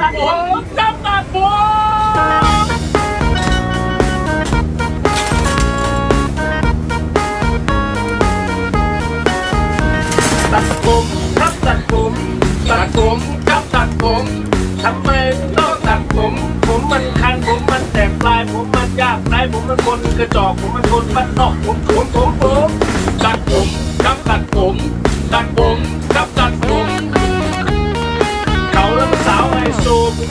ตัดผมจับตัดผมตัดผมครับตัดผมตัดผมครับตัดผมทำไมต้องตัดผม ผมมันคันผมมันแตกปลาย ผมมันยากไรผมมันคนกระจอกผมมันคนบ้านนอกผมผมผมผมตัดผมครับตัดผม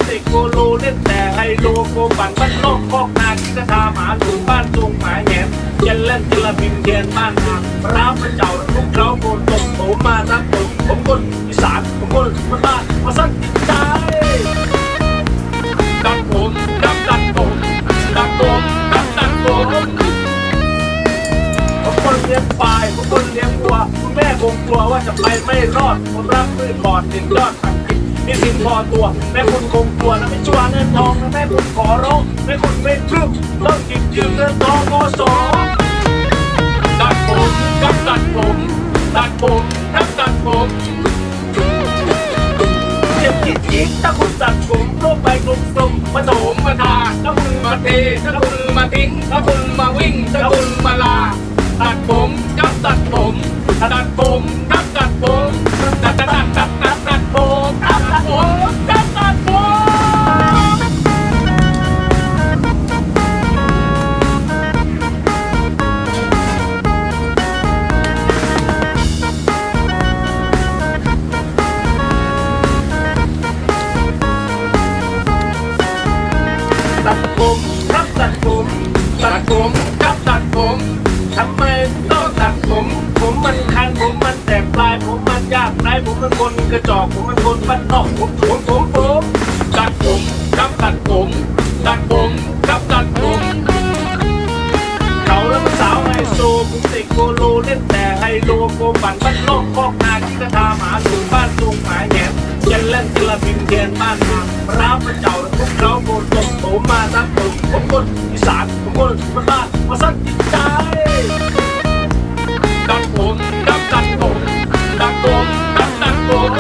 เด็กโกโลเล่นแต่ไฮโลโกบันบ้านนอกคอกนาที่กระทาหมาถูบ้านตรงหมาแหนเยันเล่นจระบินเทียนบ้านทางร้าวมันเจ้าทุกเขาโกนตกผมมาทักผมผมคนอีสานผมคนมาบ้านมาสั้นจิตใจดัดผมดัดดัดผมดัดผมดัดดัดผมผมคนเลี้ยงควายผมคนเลี้ยงวัวคุณแม่คงกลัวว่าจะไปไม่รอดผมรักพืชบอดถึงยอดผักกิน มีสินพอตัว แม่คุณคงกลัวนะไม่ชัวเงินทองนะแม่คุณขอร้องแม่คุณไม่พรึบต้องจิบยืมเงินทองโอสอตัดผมกับตัดผมตัดผมกับตัดผมเจ็บจิตจิตถ้าคุณตัดผมโลกไปกลมๆมาโถมมาทาถ้าคุณมาเทถ้าคุณมาทิ้งถ้าคุณมาวิ่งถ้าคุณมาลา ผมครับตัดผมตัดผมครับตัดผมทำไมต้องตัดผม ผมมันคันผมมันแตกปลาย ผมมันยากไรผมมันคนกระจอกผมมันคนบ้านนอกผมผมผมผมตัดผมครับตัดผมตัดผมครับตัดผมเขาแล้วมันสาวไฮโซผมเด็กโกโลเล่นแต่ไฮโลโกบันบ้านนอกคอกนาที่กระทาหมาถึงบ้านตรงหมาย นเล่นจระบินเทียนบ้านทางร้าวมันเจ้าทุกเขาโกนตกผมมาทักผมผมคนอีสานผมคนมาบ้านมาสั้นจิตใจตัดผมตัดตัดผมตัดผมตัดตัดผม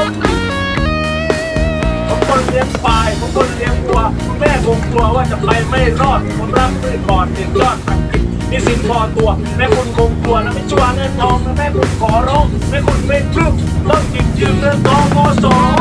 ผมคนเลี้ยงควายผมคนเลี้ยงวัวแม่คงกลัวว่าจะไปไม่รอดผมรักพืชบอดถึงยอดผักกินมีสินพอตัวแม่คุณคงกลัวนะไม่ชัวร์เงินทองนะแม่คุณขอร้องแม่คุณไม่พรึบต้องจิบยืมเงินทองโอสอ